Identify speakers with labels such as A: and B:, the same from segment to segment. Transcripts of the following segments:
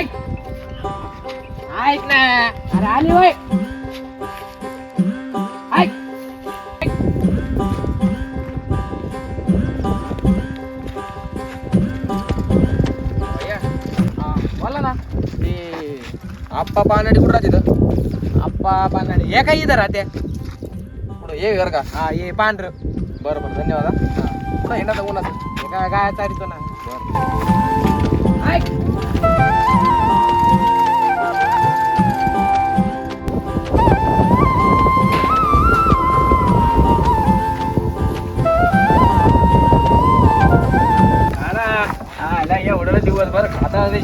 A: ऐक. ऐक ना. अरे आली वय ऐक. बोला ना.
B: ते आप्पा पानाडी कुठं राहते
A: आप्पा बांधाडे हे काय इथं राहते
B: पुढं ये घर का?
A: हा ये पांढर.
B: बरं बरं. धन्यवाद हा. पुढं येणार उन्हाचं
A: हे काय काय चारितो ना. ऐक.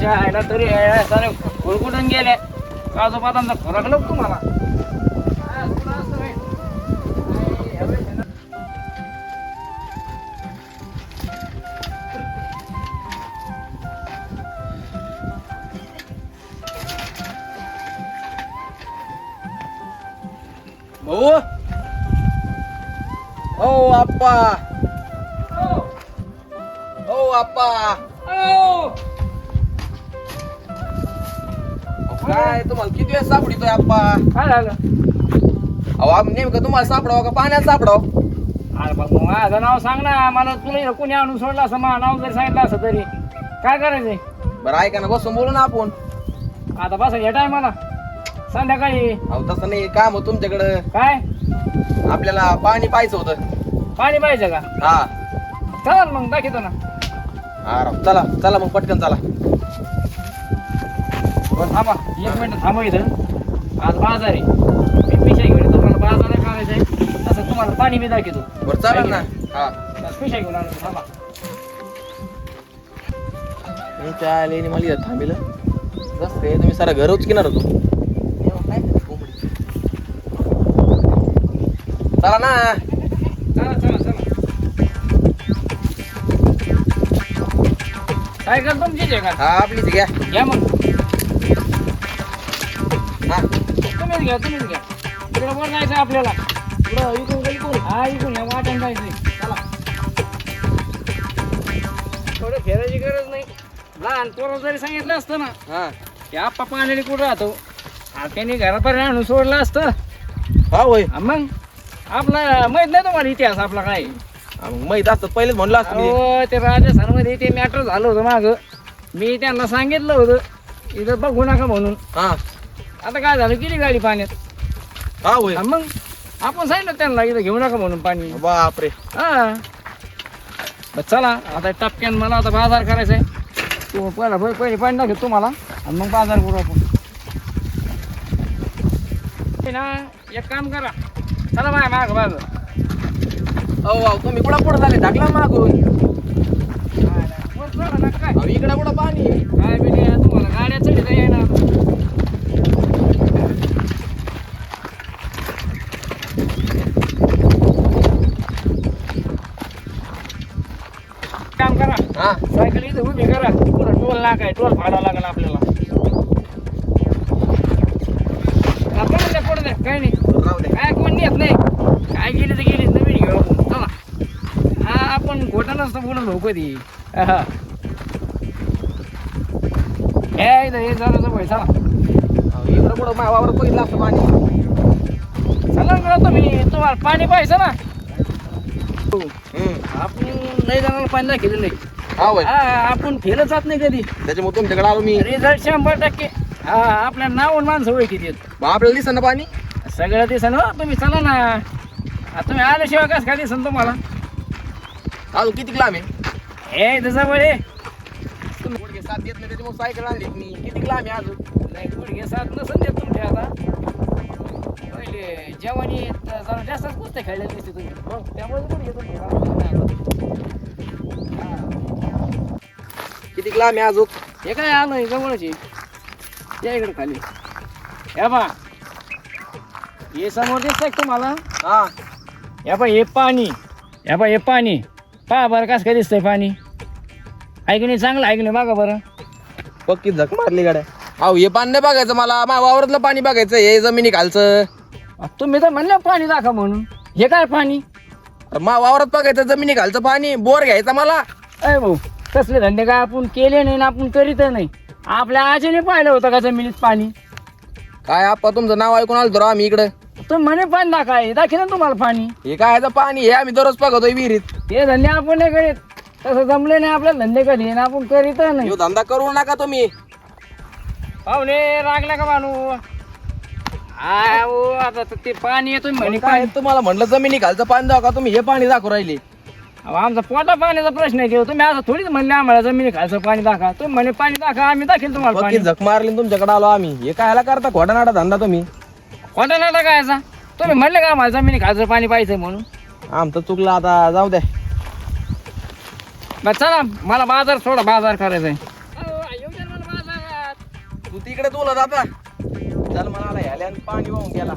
A: खाता आयला तरी सारे कुळकुटून गेले. काजू बदामचा फरक नको तुम्हाला. हा,
B: भाऊ ओ आप्पा. ओ आप्पा.
A: ओ,
B: काय तुम्हाला किती वेळ सापडितोय आप्पा?
A: काय झालं?
B: अहो आम्ही नेमकं तुम्हाला सापडावं का पाण्यात सापडाव?
A: अरे मग माझं नाव सांग ना. मला तुला इथं कोणी आणून सोडलं असं? माझं नाव जरी सांगितलं असं तरी. काय करायचंय?
B: बरं ऐका ना बसून बोलू ना आपण.
A: आता बस या टायमाला. संध्याकाळी.
B: अहो तसं नाही काम होतं तुमच्याकडं.
A: काय?
B: आपल्याला पाणी पाहायचं होतं.
A: पाणी पाहिजे का?
B: हा.
A: चल मग दाखवतो ना.
B: हा राव. चला चला मग पटकन चला.
A: बरं थांबा एक मिनिट थांबा इथं. आज बाजार. आहे मी पिशा घेऊन येतो मला बाजार करायचा आहे. तसं तुम्हाला पाणी मी दाखवतो.
B: बरं चला ना. हा.
A: पिशा घेऊन आलो थांबा.
B: मी त्या मला इथं थांबिलं. काय तुम्ही सारा घर उचकिणार होतो. चला ना.
A: चला चला चला. काय कर तुमचीच आहे का?
B: हा आपलीच घ्या.
A: घ्या मग. तुम्हीच घ्या तुम्हीच घ्या. तिकडे वर जायचं आपल्याला. पुढं इकडून इकडून हा इकडून या वाट्यानं जायचंय चला. थोडं फेरायची गरज नाही. लहान पोरं जरी सांगितलं असतं ना
B: हा.
A: की आप्पा पाण्याने कुठं राहतो? आ, त्यांनी घरापर्यंत आणून सोडलं असतं.
B: हा होय.
A: आ, मग आपला माहीत नाही तुम्हाला इतिहास आपला काय
B: हा, मग माहीत असतं पहिलेच म्हणलं असतं मी.
A: अहो ते राजस्थानमध्ये ते मॅटर झालं होतं माग. मी त्यांना सांगितलं होतं इथं बघू नका म्हणून.
B: हा.
A: आता काय झालं? गेली गाडी पाण्यात.
B: हा होय?
A: मग आपण सांगितलं त्यांना इथं घेऊ नका म्हणून पाणी.
B: बापरे.
A: हा. बरं, चला. आता टपक्यान मला आता बाजार करायचा आहे तू पहिला पहिले पहिले पाणी दाखव तुम्हाला. आणि मग बाजार करू आपण. हे ना एक काम करा. चला माय माग माग.
B: अहो अहो, तुम्ही कुठं पुढं झाले? ढाकला मागून.
A: काय?
B: अहो इकडं कुठं पाणी आहे?
A: काय बी नाही, तुम्हाला गाड्या चढता येणार काम करा
B: हा.
A: सायकल इथं उभी करा. पुढं टोल नाका आहे टोल फाडावं लागेल आपल्याला. हा, पडू द्या पडू द्या काही नाही.
B: राहू दे.
A: काय कोण येत नाही. काय गेली तर गेली नवीन घेऊ आपण चला. हा आपण खोटं नसतं बोलत हो कधी हा. हे. इथं हे झालं तर चला.
B: अहो, इकडं कुठं माझ्या वावरात बघितलं असतं पाणी.
A: चला ना तुम्ही. तुम्हाला पाणी पाहिजे ना.
B: हम्म.
A: आपण नाही जाणार पाणी दाखवलेलं नाही
B: हा होय
A: हा आपण फेलत जात नाही कधी.
B: त्याच्यामुळे तुमच्याकडे आलो मी.
A: रिझल्ट शंभर टक्के. हा आपल्या नावून माणसं ओळखीत येत
B: मग आपल्याला दिसत ना पाणी?
A: सगळं दिसन हो तुम्ही चला ना. आ, तुम्ही आल्याशिवाय कसं काय दिसन तुम्हाला?
B: अजून किती लांब आहे?
A: हे
B: तुम्ही गुडघे साथ देत नाही त्याच्यामुळे सायकल आणली मी. किती लांब आहे अजून?
A: नाही गुडघे साथ नसन देत आता. पहिले जेवणी जरा जास्तच कुस्त्या खेळले दिसते तुम्ही. हो त्यामुळे गुडघे तुमचे.
B: किती लांब आहे अजून
A: हे काय आलं जवळच? आहे या इकडे खाली. या बा. हे समोर दिसतंय का तुम्हाला?
B: हा.
A: या बा हे पाणी. या बा हे पाणी. पहा बरं कसं काय दिसतंय पाणी. ऐक नाही? चांगलं ऐक नाही? बघा बरं.
B: पक्की झक मारली गाड्या. अहो हे पाणी नाही बघायचं मला. माझ्या वावरातलं पाणी बघायचं. हे जमिनी खालचं.
A: तुम्ही तर म्हणले पाणी दाखवा म्हणून. हे काय पाणी?
B: अरे मा वावरात बघायचं जमिनी खालचं पाणी. बोर घ्यायचा मला.
A: अय भाऊ. तसले धंदे काय आपण केले नाही ना आपण करीत नाही. आपल्या आजीने पाहिलं होतं का जमिनीत पाणी?
B: काय आप्पा तुमचं नाव ऐकून आलो आम्ही इकडे.
A: तर म्हणे पाणी दाखवाय दाखी ना तुम्हाला पाणी.
B: हे काय याचं पाणी? हे आम्ही दररोज बघतोय विहिरीत.
A: ते धंदे आपण नाही करीत. तसं जमले नाही आपल्याला धंदे कधी आणि आपण करीत नाही.
B: ह्यो धंदा करू नका तुम्ही.
A: पाहुणे रागला का हा ओ आता ते पाणी येतो म्हणे
B: काय
A: पाणी.
B: तुम्हाला म्हणलं जमिनी खालचं पाणी दाखवा तुम्ही हे पाणी दाखवू राहिले.
A: अहो, आमचा पोटा पाण्याचा प्रश्न आहे की हो. तुम्ही असं थोडीच म्हणले आम्हाला जमिनी खायचं पाणी दाखवा. तुम्ही म्हणे पाणी दाखवा आम्ही दाखील तुम्हाला
B: पक्की
A: पाणी.
B: झक मारली आणि तुमच्याकडे आलो आम्ही. हे कायला करता? खोटा नाटा धंदा तुम्ही?
A: कोणता नाटा टाकायचा तुम्ही म्हणले का आम्हाला जमिनी खायचं पाणी पाहिजे म्हणून?
B: आमचं चुकलं आता जाऊ द्या
A: बरं चला मला बाजार थोडा बाजार करायचा आहे
B: तू तिकडे तुला जाता. चल मला ह्याला आणि पाणी वाहून गेला.